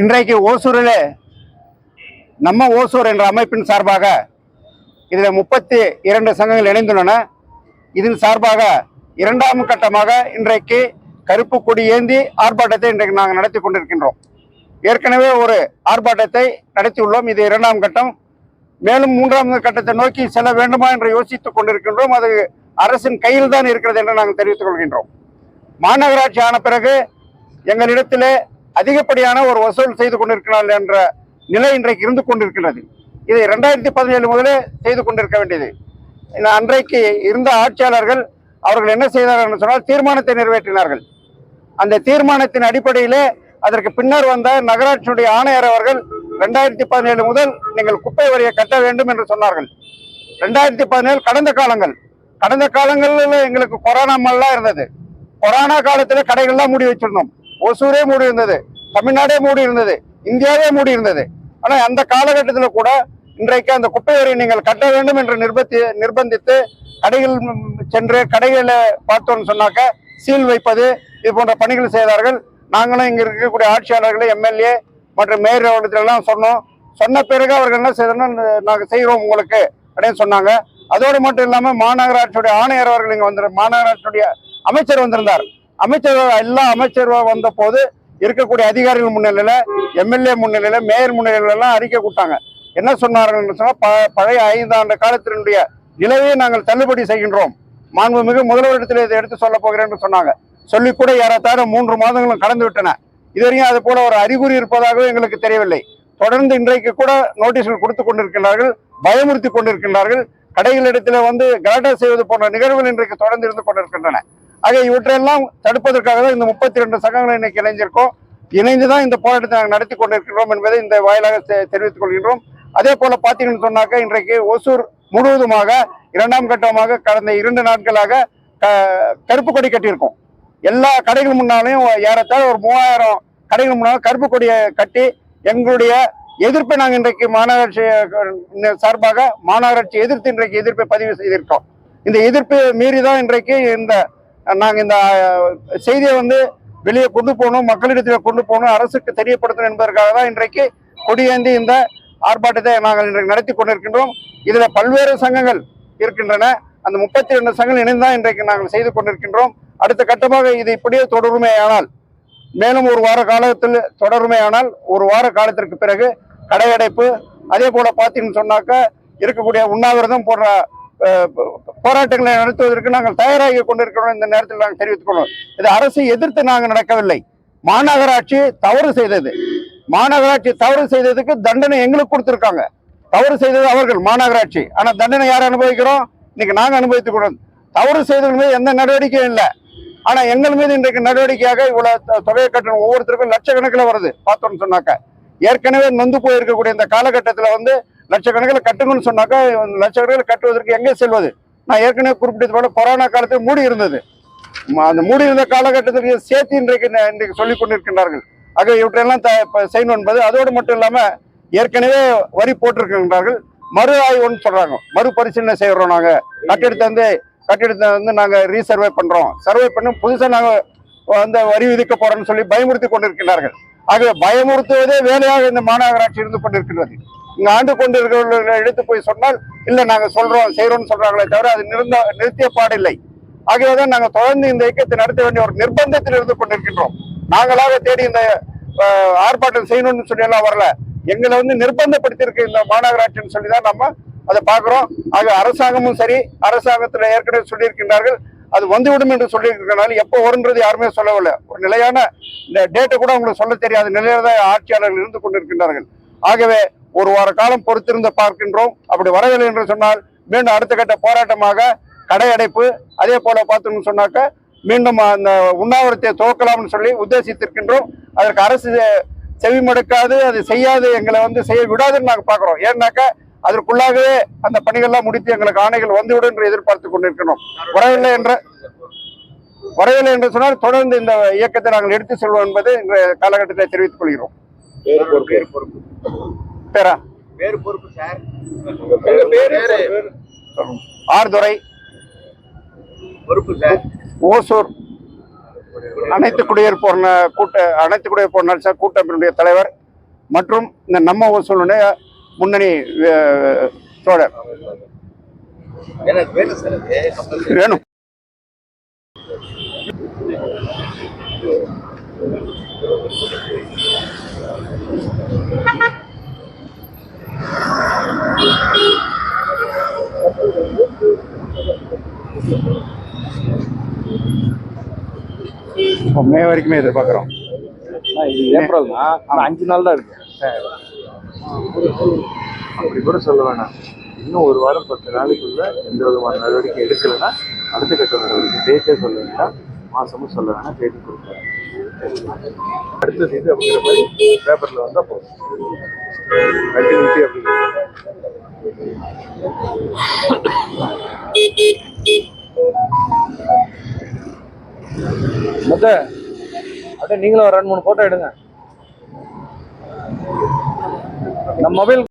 இன்றைக்கு ஓசூரில் நம்ம ஓசூர் என்ற அமைப்பின் சார்பாக இதில் முப்பத்தி இரண்டு சங்கங்கள் இணைந்துள்ளன. இதன் சார்பாக இரண்டாம் கட்டமாக இன்றைக்கு கருப்பு கொடி ஏந்தி ஆர்ப்பாட்டத்தை இன்றைக்கு நாங்கள் நடத்தி கொண்டிருக்கின்றோம். ஏற்கனவே ஒரு ஆர்ப்பாட்டத்தை நடத்தியுள்ளோம் இது இரண்டாம் கட்டம். மேலும் மூன்றாம் கட்டத்தை நோக்கி செல்ல வேண்டுமா என்று யோசித்துக் கொண்டிருக்கின்றோம். அது அரசின் கையில் தான் இருக்கிறது என்று நாங்கள் தெரிவித்துக் கொள்கின்றோம். மாநகராட்சி ஆன பிறகு எங்களிடத்திலே அதிகப்படியான ஒரு வசூல் செய்து கொண்டிருக்கிறார் என்ற நிலை இன்றைக்கு இருந்து கொண்டிருக்கிறது இது ரெண்டாயிரத்தி பதினேழு முதலே செய்து கொண்டிருக்க வேண்டியது. அன்றைக்கு இருந்த ஆட்சியாளர்கள் அவர்கள் என்ன செய்தார்கள் என்று சொன்னால் தீர்மானத்தை நிறைவேற்றினார்கள். அந்த தீர்மானத்தின் அடிப்படையிலே அதற்கு பின்னர் வந்த நகராட்சியுடைய ஆணையர் அவர்கள் ரெண்டாயிரத்தி பதினேழு முதல் நீங்கள் குப்பை வரியை கட்ட வேண்டும் என்று சொன்னார்கள். ரெண்டாயிரத்தி பதினேழு கடந்த காலங்கள். கடந்த காலங்களில் எங்களுக்கு கொரோனா மாதிரிலாம் இருந்தது. கொரோனா காலத்தில் கடைகள்லாம் மூடி வச்சிருந்தோம். ஒசூரே மூடி இருந்தது தமிழ்நாடே மூடி இருந்தது இந்தியாவே மூடி இருந்தது. ஆனால் அந்த காலகட்டத்தில் கூட இன்றைக்கு அந்த குப்பை வரி நீங்கள் கட்ட வேண்டும் என்று நிர்பத்தி நிர்பந்தித்து கடைகள் சென்று கடைகளை பார்த்தோம்னு சொன்னாக்க சீல் வைப்பது இது போன்ற பணிகள் செய்தார்கள். நாங்களும் இங்கே இருக்கக்கூடிய ஆட்சியாளர்களை எம்எல்ஏ மற்றும் மேயர் எல்லாம் சொன்னோம். சொன்ன பிறகு அவர்கள் என்ன செய்யணும்னு நாங்கள் செய்கிறோம் உங்களுக்கு அப்படின்னு சொன்னாங்க. அதோடு மட்டும் இல்லாமல் மாநகராட்சியுடைய ஆணையர் அவர்கள் இங்கே வந்து மாநகராட்சியுடைய அமைச்சர் வந்திருந்தார். அமைச்சர் எல்லா அமைச்சர் வந்த போது இருக்கக்கூடிய அதிகாரிகள் முன்னிலையில எம்எல்ஏ முன்னிலையில மேயர் முன்னிலையில எல்லாம் அறிக்கை கொடுத்தாங்க. என்ன சொன்னார்கள் சொன்னா ப- பழைய ஐந்தாண்டு காலத்தினுடைய நிலவையை நாங்கள் தள்ளுபடி செய்கின்றோம். மாண்புமிகு முதல்வரிடத்தில் இதை எடுத்து சொல்ல போகிறேன் என்று சொன்னாங்க. சொல்லி கூட ஏறத்தாழ மூன்று மாதங்களும் கடந்து விட்டன. இதுவரையும் அது போல ஒரு அறிகுறி இருப்பதாகவே எங்களுக்கு தெரியவில்லை. தொடர்ந்து இன்றைக்கு கூட நோட்டீஸ்கள் கொடுத்து கொண்டிருக்கின்றார்கள் பயமுறுத்தி கொண்டிருக்கின்றார்கள். கடைகளிடத்தில் வந்து கலாட்டா செய்வது போன்ற நிகழ்வுகள் இன்றைக்கு தொடர்ந்து இருந்து கொண்டிருக்கின்றன. ஆக இவற்றையெல்லாம் தடுப்பதற்காக தான் இந்த முப்பத்தி ரெண்டு சங்கங்களை இன்னைக்கு இணைஞ்சிருக்கோம். இணைந்து தான் இந்த போராட்டத்தை நாங்கள் நடத்தி கொண்டிருக்கிறோம் என்பதை இந்த வாயிலாக தெரிவித்துக் கொள்கின்றோம். அதே போல பார்த்தீங்கன்னு சொன்னாக்க இன்றைக்கு ஒசூர் முழுவதுமாக இரண்டாம் கட்டமாக கடந்த இரண்டு நாட்களாக க- கருப்பு கொடி கட்டியிருக்கோம். எல்லா கடைகள் முன்னாலையும் ஏறத்தாழ ஒரு மூவாயிரம் கடைகள் முன்னாலும் கருப்பு கொடியை கட்டி எங்களுடைய எதிர்ப்பை நாங்கள் இன்றைக்கு மாநகராட்சி சார்பாக மாநகராட்சி எதிர்த்து இன்றைக்கு எதிர்ப்பை பதிவு செய்திருக்கோம். இந்த எதிர்ப்பு மீறி தான் இன்றைக்கு இந்த நாங்கள் இந்த செய்தியை வந்து வெளியே கொண்டு போகணும் மக்களிடத்தில் கொண்டு போகணும் அரசுக்கு தெரியப்படுத்தணும் என்பதற்காக தான் இன்றைக்கு கொடியேந்தி இந்த ஆர்ப்பாட்டத்தை நாங்கள் இன்றைக்கு நடத்தி கொண்டிருக்கின்றோம். இதில் பல்வேறு சங்கங்கள் இருக்கின்றன. அந்த முப்பத்தி ரெண்டு சங்கங்கள் இணைந்துதான் இன்றைக்கு நாங்கள் செய்து கொண்டிருக்கின்றோம். அடுத்த கட்டமாக இது இப்படியே தொடருமையானால் மேலும் ஒரு வார காலத்தில் தொடருமையானால் ஒரு வார காலத்திற்கு பிறகு கடையடைப்பு அதே போல பார்த்தீங்கன்னு சொன்னாக்க இருக்கக்கூடிய உண்ணாவிரதம் போன்ற போராட்டங்களை நடத்துவதற்கு நாங்கள் தயாராகி கொண்டிருக்கிறோம் இந்த நேரத்தில் நாங்கள் தெரிவித்துக் கொள்வோம். இது அரசை எதிர்த்து நாங்கள் நடக்கவில்லை. மாநகராட்சி தவறு செய்தது. மாநகராட்சி தவறு செய்ததுக்கு தண்டனை எங்களுக்கு கொடுத்துருக்காங்க. தவறு செய்தது அவர்கள் மாநகராட்சி. ஆனால் தண்டனை யார் அனுபவிக்கிறோம்? இன்னைக்கு நாங்கள் அனுபவித்துக் கொள்வோம். தவறு செய்தவர்கள் மீது எந்த நடவடிக்கையும் இல்லை. ஆனால் எங்கள் மீது இன்றைக்கு நடவடிக்கையாக இவ்வளோ தொகையை கட்டணம். ஒவ்வொருத்தருக்கும் லட்சக்கணக்கில் வருது. பார்த்தோம்னு சொன்னாக்க. ஏற்கனவே நொந்து போயிருக்கக்கூடிய இந்த காலகட்டத்தில் வந்து லட்சக்கணக்கில் கட்டுங்கன்னு சொன்னாக்கா லட்சக்கணக்கில் கட்டுவதற்கு எங்கே செல்வது? நான் ஏற்கனவே குறிப்பிட்டது போல கொரோனா காலத்தில் மூடி இருந்தது. அந்த மூடி இருந்த காலகட்டத்திற்கு சேர்த்து இன்றைக்கு இன்றைக்கு சொல்லிக் கொண்டிருக்கின்றார்கள். ஆக இவற்றையெல்லாம் த செய்யணும் என்பது அதோடு மட்டும் இல்லாமல் ஏற்கனவே வரி போட்டிருக்கின்றார்கள். மறு ஆய்வுன்னு சொல்கிறாங்க மறுபரிசீலனை செய்கிறோம் நாங்கள் கட்டிடத்தை வந்து கட்டிடத்தை வந்து நாங்கள் ரீசர்வே பண்ணுறோம் சர்வே பண்ணி புதுசாக நாங்கள் வந்து வரி விதிக்க போகிறோம்னு சொல்லி பயமுறுத்தி கொண்டிருக்கிறார்கள் ஆகவே பயமுறுத்துவதே வேலையாக இந்த மாநகராட்சி இருந்து கொண்டிருக்கிறது. இங்க ஆண்டு கொண்டிருக்கிறவர்களை எடுத்து போய் சொன்னால் இல்ல நாங்க சொல்றோம் செய்யறோம்னு சொல்றாங்களே தவிர அது நிறுந்த நிறுத்திய பாடில்லை. ஆகியதான் நாங்க தொடர்ந்து இந்த இயக்கத்தை நடத்த வேண்டிய ஒரு நிர்பந்தத்தில் இருந்து கொண்டிருக்கின்றோம். நாங்களாக தேடி இந்த ஆர்ப்பாட்டம் செய்யணும்னு சொல்லி எல்லாம் வரல. எங்களை வந்து நிர்பந்தப்படுத்தியிருக்கு இந்த மாநகராட்சின்னு சொல்லி தான் நம்ம அதை பார்க்குறோம். ஆக அரசாங்கமும் சரி அரசாங்கத்துல ஏற்கனவே சொல்லியிருக்கின்றார்கள். அது வந்துவிடும் என்று சொல்லியிருக்கிறனால எப்போ வரும்ன்றது யாருமே சொல்லவில்லை. ஒரு நிலையான இந்த டேட்டை கூட உங்களுக்கு சொல்ல தெரியாத. நிலையில தான் ஆட்சியாளர்கள் இருந்து கொண்டிருக்கின்றார்கள். ஆகவே ஒரு வார காலம் பொறுத்திருந்து பார்க்கின்றோம். அப்படி வரவில்லை என்று சொன்னால் மீண்டும் அடுத்த கட்ட போராட்டமாக கடையடைப்பு அதே போல பார்த்தோம்னு சொன்னாக்க மீண்டும் அந்த உண்ணாவிரத்தை துவக்கலாம்னு சொல்லி உத்தேசித்திருக்கின்றோம். அதற்கு அரசு செவிமடுக்காது அது செய்யாது எங்களை வந்து செய்ய விடாதுன்னு நாங்கள் பார்க்குறோம். ஏன்னாக்கா அதற்குள்ளாகவே அந்த பணிகள்லாம் முடித்து எங்களுக்கு ஆணைகள் வந்துவிடும் என்று எதிர்பார்த்து கொண்டிருக்கிறோம். வரவில்லை என்ற வரவில்லை என்று சொன்னால் தொடர்ந்து இந்த இயக்கத்தை நாங்கள் எடுத்து செல்வோம் என்பது இந்த காலகட்டத்தை தெரிவித்துக் கொள்கிறோம். பேரா சார். ஓசூர். அனைத்து குடியிருப்போர் கூட்ட அனைத்து குடியிருப்போர் நலசங்க கூட்டமைப்பினுடைய தலைவர் மற்றும் இந்த நம்ம ஓசூருடைய முன்னணி தோழர். வேணும் மே வரைக்குமே எதிர்பார்க்குறோம். இது ஏப்ரல் தான் ஆனா அஞ்சு நாள் தான் இருக்கு அப்படி கூட சொல்ல வேணாம். இன்னும் ஒரு வாரம் பத்து நாளைக்குள்ள எந்த விதமான நடவடிக்கை எடுக்கலைன்னா அடுத்த கட்ட நடவடிக்கை. டேட்டே சொல்ல வேண்டாம். மாசமும் சொல்ல வேணாம். தேதி கொடுக்க அடுத்த தேதி அப்படிங்கிற மாதிரி பேப்பர்ல வந்தா போதும். கண்டினியூட்டி அப்படிங்கிறது மொத்த அப்படியே நீங்களும் ஒரு ரெண்டு மூணு போட்டோ எடுங்க. நம்ம மொபைல்